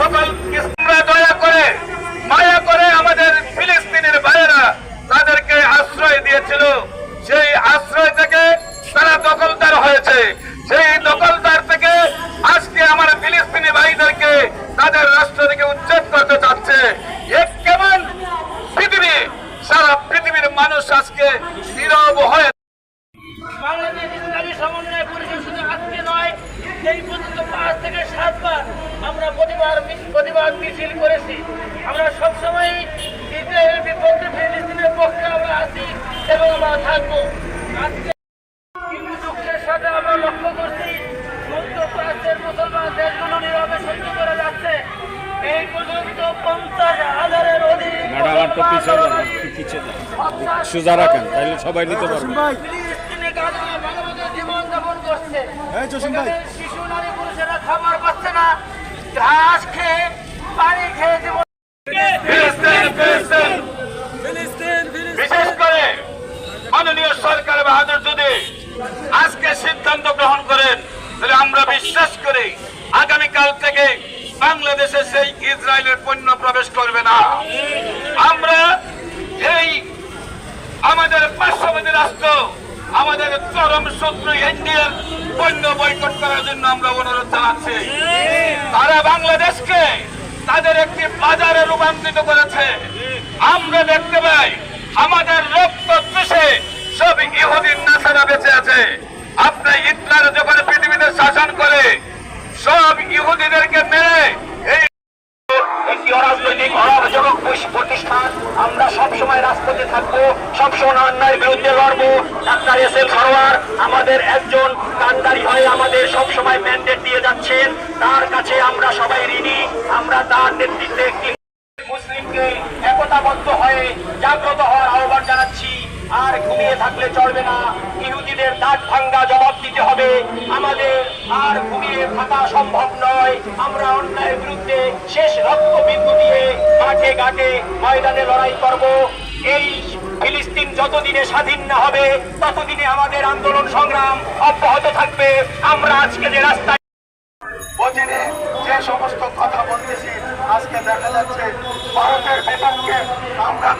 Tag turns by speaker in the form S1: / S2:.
S1: সকল ইসলামরা দয়া করে, মায়া করে আমাদের ফিলিস্তিনের ভাইয়েরা তাদেরকে আশ্রয় দিয়েছিল। সেই আশ্রয় থেকে তারা দখলদার হয়েছে। সেই দখলদার থেকে আজকে আমার ফিলিস্তিনি ভাইদেরকে তাদের রাষ্ট্র উচ্ছেদ করতে চাচ্ছে। কেমন পৃথিবী? সারা পৃথিবীর মানুষ আজকে নীরব হয়ে
S2: বাংলাদেশ ইসলামী সমন্বয় শুধু আজকে নয় এই পর্যন্ত পাঁচ থেকে সাতবার আমরা প্রতিবার প্রতিবাদ মিছিল করেছি। আমরা সবসময় ইসরায়েলের বিপক্ষে ফিলিস্তিনের পক্ষে আমরা আছি এবং আমরা থাকব। আজকে হিন্দু দুঃখের সাথে আমরা লক্ষ্য করছি মধ্য প্রাচ্যের মুসলমান দেশগুলো নীরবে সহ্য করে যাচ্ছে। এই পর্যন্ত পঞ্চাশ হাজারের অধিক
S3: সোজা রাখেন তাহলে সবাই নিতে পারবে।
S2: করছে। শিশু নারী পুরুষেরা খাবার পাচ্ছে না। ঘাস খেয়ে
S1: বাহাদুর যদি আজকে সিদ্ধান্ত গ্রহণ করেন, তাহলে আমরা বিশ্বাস করি আগামীকাল থেকে বাংলাদেশে সেই ইসরায়েলের পণ্য প্রবেশ করবে না। আমরা এই আমাদের পার্শ্ববর্তী রাষ্ট্র, আমাদের চরম শত্রু ইন্ডিয়ার পণ্য বয়কট করার জন্য আমরা অনুরোধ জানাচ্ছি। তারা বাংলাদেশকে তাদের একটি বাজারে রূপান্তরিত করেছে আমরা দেখতে পাই আমাদের রক্ত চুষে সব ইহুদিন নাসারা বেঁচে আছে আপনার হিটলার যখন পৃথিবীতে শাসন করে সব ইহুদিদেরকে মেরে এই
S4: আমাদের একজন হয়ে আমাদের সবসময় যাচ্ছেন। তার কাছে আমরা সবাই ঋণী, আমরা হয়ে জাগ্রত হওয়ার আর ঘুমিয়ে থাকলে চলবে না। ইহুদিদের দাঁত ভাঙ্গা জবাব দিতে হবে। আমাদের আর ঘুমিয়ে থাকা সম্ভব নয়। আমরা অন্যায়ের বিরুদ্ধে শেষ রক্ত বিন্দু দিয়ে মাঠে ঘাটে ময়দানে লড়াই করব। এই ফিলিস্তিন যতদিনে স্বাধীন না হবে, ততদিনে আমাদের আন্দোলন সংগ্রাম অব্যাহত থাকবে। আমরা আজকে যে রাস্তায়
S1: যে সমস্ত কথা বলতেছি, আজকে দেখা যাচ্ছে ভারতের বিপক্ষে আমরা